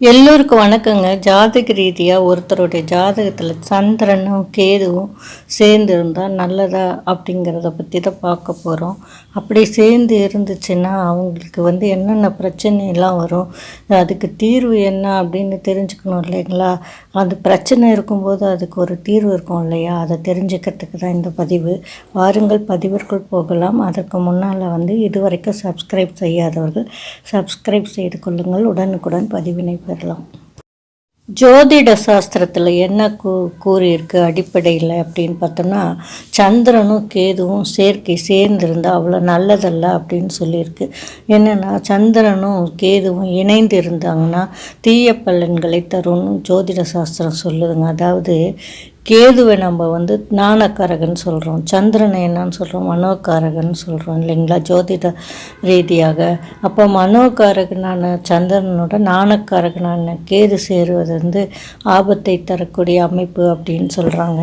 எல்லோருக்கும் வணக்கங்க. ஜாதக ரீதியாக ஒருத்தருடைய ஜாதகத்தில் சந்திரனும் கேதுவும் சேர்ந்து இருந்தால் நல்லதா அப்படிங்கிறத பற்றி தான் பார்க்க போகிறோம் அப்படி சேர்ந்து இருந்துச்சுன்னா அவங்களுக்கு வந்து என்னென்ன பிரச்சனையெல்லாம் வரும்? அதுக்கு தீர்வு என்ன அப்படின்னு தெரிஞ்சுக்கணும் இல்லைங்களா? அந்த பிரச்சனை இருக்கும்போது அதுக்கு ஒரு தீர்வு இருக்கும் இல்லையா? அதை தெரிஞ்சுக்கிறதுக்கு தான் இந்த பதிவு. வாருங்கள் பதிவிற்குள் போகலாம். அதற்கு முன்னால் வந்து இதுவரைக்கும் சப்ஸ்கிரைப் செய்யாதவர்கள் சப்ஸ்கிரைப் செய்து கொள்ளுங்கள். உடனுக்குடன் பதிவினை பெறலாம் ஜோதிட சாஸ்திரத்தில் என்ன கூ கூறியிருக்கு அடிப்படையில் அப்படின்னு பார்த்தோம்னா சந்திரனும் கேதுவும் சேர்க்கை சேர்ந்திருந்தால் அவ்வளோ நல்லதல்ல அப்படின்னு சொல்லியிருக்கு. என்னென்னா சந்திரனும் கேதுவும் இணைந்து இருந்தாங்கன்னா தீய பலன்களை தரும்னு ஜோதிட சாஸ்திரம் சொல்லுதுங்க. அதாவது கேதுவை நம்ம வந்து ஞானக்காரகன் சொல்கிறோம் சந்திரனை என்னன்னு சொல்கிறோம் மனோக்காரகன் சொல்கிறோம் இல்லைங்களா? ஜோதிட ரீதியாக. அப்போ மனோகாரகனான சந்திரனோட ஞானக்காரகனான கேது சேருவது வந்து ஆபத்தை தரக்கூடிய அமைப்பு அப்படின்னு சொல்கிறாங்க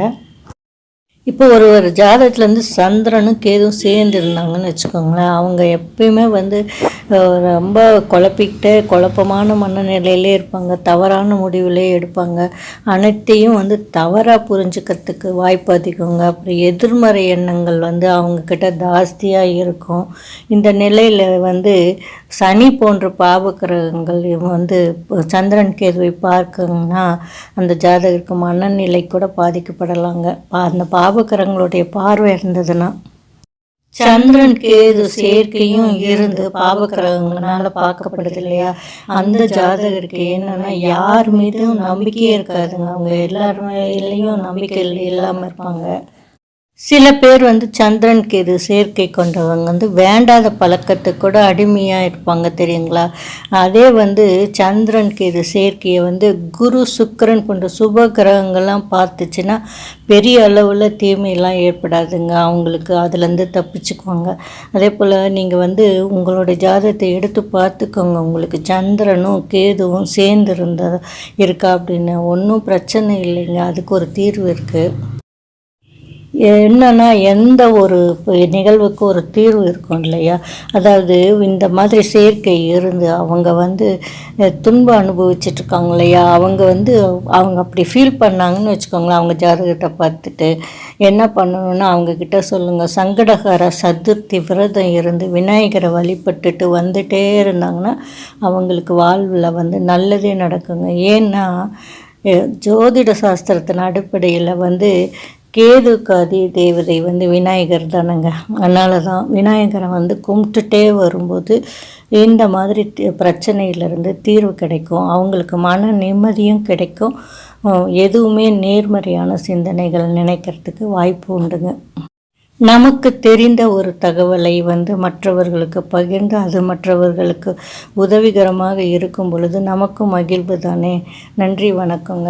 இப்போ ஒரு ஒரு ஜாதகத்துலேருந்து சந்திரனும் கேதும் சேர்ந்து இருந்தாங்கன்னு வச்சுக்கோங்களேன். அவங்க எப்பயுமே வந்து ரொம்ப குழப்பிக்கிட்டு குழப்பமான மனநிலையிலே இருப்பாங்க தவறான முடிவுலே எடுப்பாங்க. அனைத்தையும் வந்து தவறாக புரிஞ்சுக்கிறதுக்கு வாய்ப்பு அதிகங்க. அப்புறம் எதிர்மறை எண்ணங்கள் வந்து அவங்கக்கிட்ட ஜாஸ்தியாக இருக்கும். இந்த நிலையில் வந்து சனி போன்ற பாவக்கிரகங்கள் வந்து சந்திரன் கேதுவை பார்க்குங்கன்னா அந்த ஜாதகருக்கு மனநிலை கூட பாதிக்கப்படலாங்க. பா- அந்த பாவகரங்களுடைய பார்வை இருந்ததுன்னா சந்திரன் கேது சேர்க்கையும் இருந்து பாவக்கிரகங்களால பார்க்கப்படுது இல்லையா அந்த ஜாதகருக்கு என்னன்னா யார் மீதும் நம்பிக்கையே இருக்காதுங்க. அவங்க எல்லாருமேலையும் நம்பிக்கை இல்லாமல் இருப்பாங்க. சில பேர் வந்து சந்திரன் கேது சேர்க்கை கொண்டவங்க வந்து வேண்டாத பழக்கத்துக்கு கூட அடிமையாக இருப்பாங்க தெரியுங்களா? அதே வந்து சந்திரன் இது சேர்க்கையை வந்து குரு சுக்கிரன் போன்ற சுப கிரகங்கள்லாம் பார்த்துச்சுன்னா பெரிய அளவில் தீமையெல்லாம் ஏற்படாதுங்க. அவங்களுக்கு அதுலேருந்து தப்பிச்சுக்குவாங்க. அதே போல் நீங்கள் வந்து உங்களுடைய ஜாதகத்தை எடுத்து பார்த்துக்கோங்க. உங்களுக்கு சந்திரனும் கேதுவும் சேர்ந்து இருந்த இருக்கா அப்படின்னு. ஒன்றும் பிரச்சனை இல்லைங்க. அதுக்கு ஒரு தீர்வு இருக்குது என்னன்னா எந்த ஒரு நிகழ்வுக்கு ஒரு தீர்வு இருக்கும் இல்லையா? அதாவது இந்த மாதிரி சேர்க்கை இருந்து அவங்க வந்து துன்பம் அனுபவிச்சுட்டு இருக்காங்க இல்லையா? அவங்க வந்து அவங்க அப்படி ஃபீல் பண்ணாங்கன்னு வச்சுக்கோங்களேன் அவங்க ஜாதகத்தை பார்த்துட்டு என்ன பண்ணணும்னா அவங்கக்கிட்ட சொல்லுங்கள் சங்கடகர சதுர்த்தி விரதம் இருந்து விநாயகரை வழிபட்டுட்டு வந்துட்டே இருந்தாங்கன்னா அவங்களுக்கு வாழ்வில் வந்து நல்லதே நடக்குங்க. ஏன்னா ஜோதிட சாஸ்திரத்தின் அடிப்படையில் வந்து கேதுக்காதி தேவதை வந்து விநாயகர் தானங்க. அதனால தான் விநாயகரை வந்து கும்பிட்டுட்டே வரும்போது இந்த மாதிரி பிரச்சனையிலேருந்து பிரச்சனையிலிருந்து தீர்வு கிடைக்கும். அவங்களுக்கு மன நிம்மதியும் கிடைக்கும். எதுவுமே நேர்மறையான சிந்தனைகள் நினைக்கிறதுக்கு வாய்ப்பு உண்டுங்க. நமக்கு தெரிந்த ஒரு தகவலை வந்து மற்றவர்களுக்கு பகிர்ந்து அது மற்றவர்களுக்கு உதவிகரமாக இருக்கும் பொழுது நமக்கும் மகிழ்வு தானே. நன்றி வணக்கங்க.